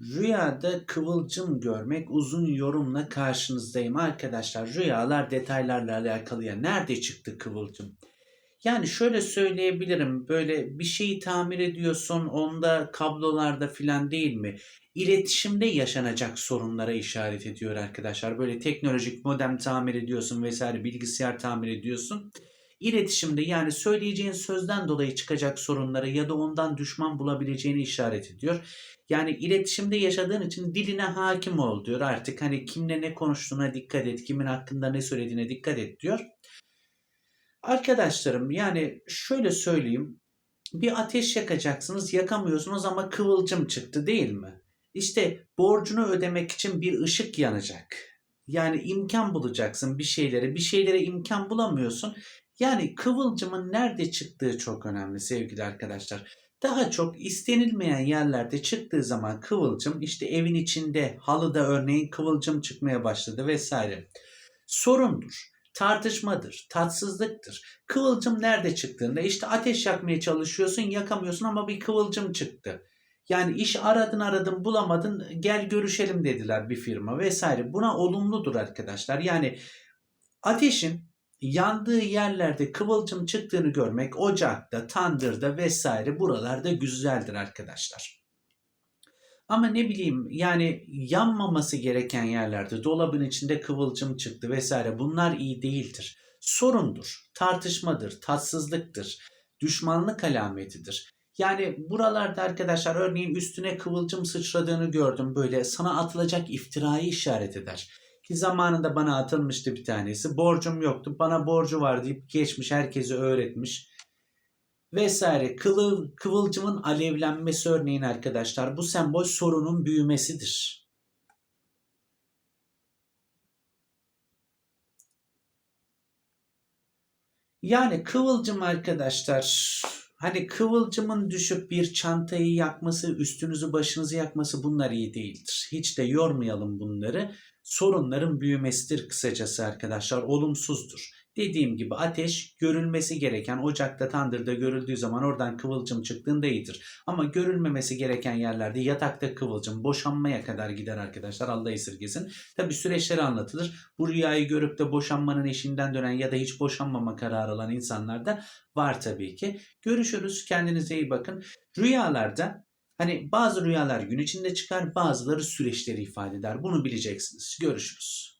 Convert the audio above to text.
Rüyada kıvılcım görmek uzun yorumla karşınızdayım arkadaşlar. Rüyalar detaylarla alakalı ya. Nerede çıktı kıvılcım? Yani şöyle söyleyebilirim. Böyle bir şeyi tamir ediyorsun onda kablolarda filan değil mi? İletişimde yaşanacak sorunlara işaret ediyor arkadaşlar. Böyle teknolojik modem tamir ediyorsun vesaire bilgisayar tamir ediyorsun. İletişimde yani söyleyeceğin sözden dolayı çıkacak sorunlara ya da ondan düşman bulabileceğini işaret ediyor. Yani iletişimde yaşadığın için diline hakim ol diyor artık. Hani kimle ne konuştuğuna dikkat et, kimin hakkında ne söylediğine dikkat et diyor. Arkadaşlarım yani şöyle söyleyeyim. Bir ateş yakacaksınız, yakamıyorsunuz ama kıvılcım çıktı değil mi? İşte borcunu ödemek için bir ışık yanacak. Yani imkan bulacaksın bir şeylere, bir şeylere imkan bulamıyorsun. Yani kıvılcımın nerede çıktığı çok önemli sevgili arkadaşlar. Daha çok istenilmeyen yerlerde çıktığı zaman kıvılcım işte evin içinde halıda örneğin kıvılcım çıkmaya başladı vesaire. Sorundur, tartışmadır, tatsızlıktır. Kıvılcım nerede çıktığında işte ateş yakmaya çalışıyorsun yakamıyorsun ama bir kıvılcım çıktı. Yani iş aradın aradın bulamadın gel görüşelim dediler bir firma vesaire. Buna olumludur arkadaşlar. Yani ateşin yandığı yerlerde kıvılcım çıktığını görmek ocakta, tandırda vesaire buralarda güzeldir arkadaşlar. Ama ne bileyim yani yanmaması gereken yerlerde dolabın içinde kıvılcım çıktı vesaire bunlar iyi değildir. Sorundur, tartışmadır, tatsızlıktır, düşmanlık alametidir. Yani buralarda arkadaşlar örneğin üstüne kıvılcım sıçradığını gördüm böyle sana atılacak iftirayı işaret eder. Ki zamanında bana atılmıştı bir tanesi. Borcum yoktu. Bana borcu var deyip geçmiş herkese öğretmiş. Vesaire. Kılı, kıvılcımın alevlenmesi örneğin arkadaşlar. Bu sembol sorunun büyümesidir. Yani kıvılcım arkadaşlar hani kıvılcımın düşüp bir çantayı yakması, üstünüzü başınızı yakması bunlar iyi değildir. Hiç de yormayalım bunları sorunların büyümesidir kısacası arkadaşlar. Olumsuzdur. Dediğim gibi ateş görülmesi gereken ocakta tandırda görüldüğü zaman oradan kıvılcım çıktığında iyidir. Ama görülmemesi gereken yerlerde yatakta kıvılcım boşanmaya kadar gider arkadaşlar Allah esirgesin. Tabi süreçleri anlatılır. Bu rüyayı görüp de boşanmanın eşinden dönen ya da hiç boşanmama kararı alan insanlar da var tabii ki. Görüşürüz kendinize iyi bakın. Rüyalarda Hani bazı rüyalar gün içinde çıkar, bazıları süreçleri ifade eder. Bunu bileceksiniz. Görüşürüz.